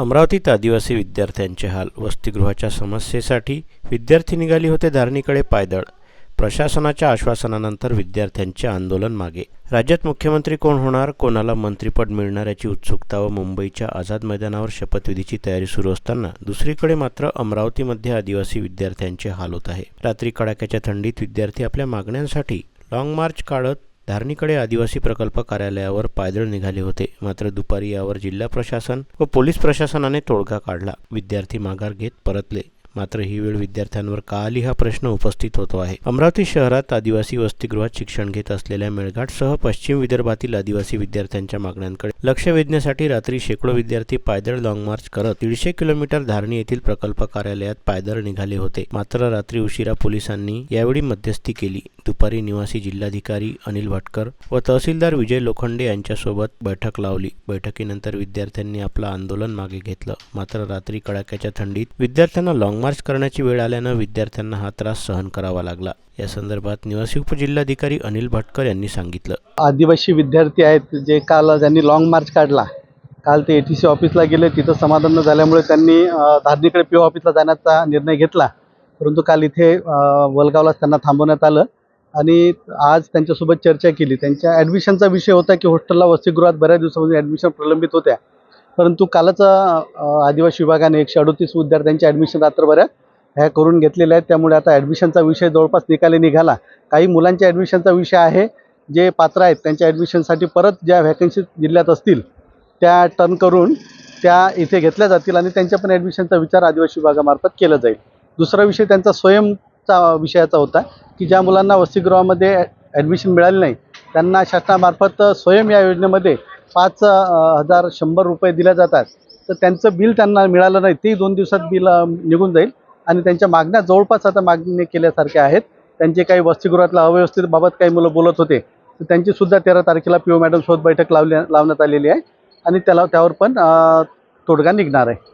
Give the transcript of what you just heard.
अमरावतीत आदिवासी विद्यार्थ्यांचे हाल वसतिगृहाच्या समस्येसाठी विद्यार्थी निघाली होते धारणीकडे पायदळ. प्रशासनाच्या आश्वासनानंतर विद्यार्थ्यांचे आंदोलन मागे. राज्यात मुख्यमंत्री कोण होणार कोणाला मंत्रिपद मिळणार याची उत्सुकता व मुंबईच्या आझाद मैदानावर शपथविधीची तयारी सुरू असताना दुसरीकडे मात्र अमरावतीमध्ये आदिवासी विद्यार्थ्यांचे हाल होत आहे. रात्री कडाक्याच्या थंडीत विद्यार्थी आपल्या मागण्यांसाठी लाँग मार्च काढत धारणीकडे आदिवासी प्रकल्प कार्यालयावर पायदळ निघाले होते. मात्र दुपारी यावर जिल्हा प्रशासन व पोलीस प्रशासनाने तोडगा काढला. विद्यार्थी माघार घेत परतले. मात्र ही वेळ विद्यार्थ्यांवर का आली हा प्रश्न उपस्थित होतो आहे. अमरावती शहरात आदिवासी वसतिगृहात शिक्षण घेत असलेल्या मेळघाटसह पश्चिम विदर्भातील आदिवासी विद्यार्थ्यांच्या मागण्यांकडे लक्ष वेधण्यासाठी रात्री शेकडो विद्यार्थी पायदळ लॉंग मार्च करत दीडशे किलोमीटर धारणी येथील प्रकल्प कार्यालयात पायदळ निघाले होते. मात्र रात्री उशिरा पोलिसांनी यावेळी मध्यस्थी केली. दुपारी निवासी जिल्हाधिकारी अनिल भटकर व तहसीलदार विजय लोखंडे यांच्यासोबत बैठक लावली. बैठकीनंतर विद्यार्थ्यांनी आपलं आंदोलन मागे घेतलं. मात्र रात्री कडाक्याच्या थंडीत विद्यार्थ्यांना लॉंग मार्च करण्याची वेळ आल्यानं विद्यार्थ्यांना हा त्रास सहन करावा लागला. या संदर्भात निवासी उपजिल्हाधिकारी अनिल भटकर यांनी सांगितलं. आदिवासी विद्यार्थी आहेत जे काल ज्यांनी लाँग मार्च काढला. काल ते ए टी सी ऑफिसला गेले. तिथं समाधान न झाल्यामुळे त्यांनी धारणीकडे पी ओ ऑफिसला जाण्याचा निर्णय घेतला. परंतु काल इथे वलगावलाच त्यांना थांबवण्यात आलं आणि आज त्यांच्यासोबत चर्चा केली. त्यांच्या ॲडमिशनचा विषय होता की हॉस्टेलला वसतिगृहात बऱ्याच दिवसापासून ॲडमिशन प्रलंबित होत्या. परंतु कालच आदिवासी विभागाने एकशे अडतीस विद्यार्थ्यांचे ॲडमिशन रात्रभरात ह्या करून घेतलेल्या आहेत. त्यामुळे आता ॲडमिशनचा विषय जवळपास निकाली निघाला. काही मुलांच्या ॲडमिशनचा विषय आहे जे पात्र आहेत त्यांच्या ॲडमिशनसाठी परत ज्या व्हॅकन्सी जिल्ह्यात असतील त्या टर्न करून त्या इथे घेतल्या जातील आणि त्यांच्या पण ॲडमिशनचा विचार आदिवासी विभागामार्फत केला जाईल. दुसरा विषय त्यांचा स्वयंचा विषयाचा होता की ज्या मुलांना वसतिगृहामध्ये ॲडमिशन मिळाली नाही त्यांना शासनामार्फत स्वयं या योजनेमध्ये पाच हजार शंभर रुपये दिले जातात. तर त्यांचं बिल त्यांना मिळालं नाही. ते दोन दिवसात बिल निघून जाईल. आणि त्यांच्या मागण्या जवळपास आता मागणी केल्यासारख्या आहेत. त्यांचे काही वसतिगृहातल्या अव्यवस्थेबाबत काही मुलं बोलत होते. तर त्यांची सुद्धा तेरा तारखेला पी ओ मॅडमसोबत बैठक लावली लावण्यात आलेली आहे. आणि त्याला त्यावर पण तोडगा निघणार आहे.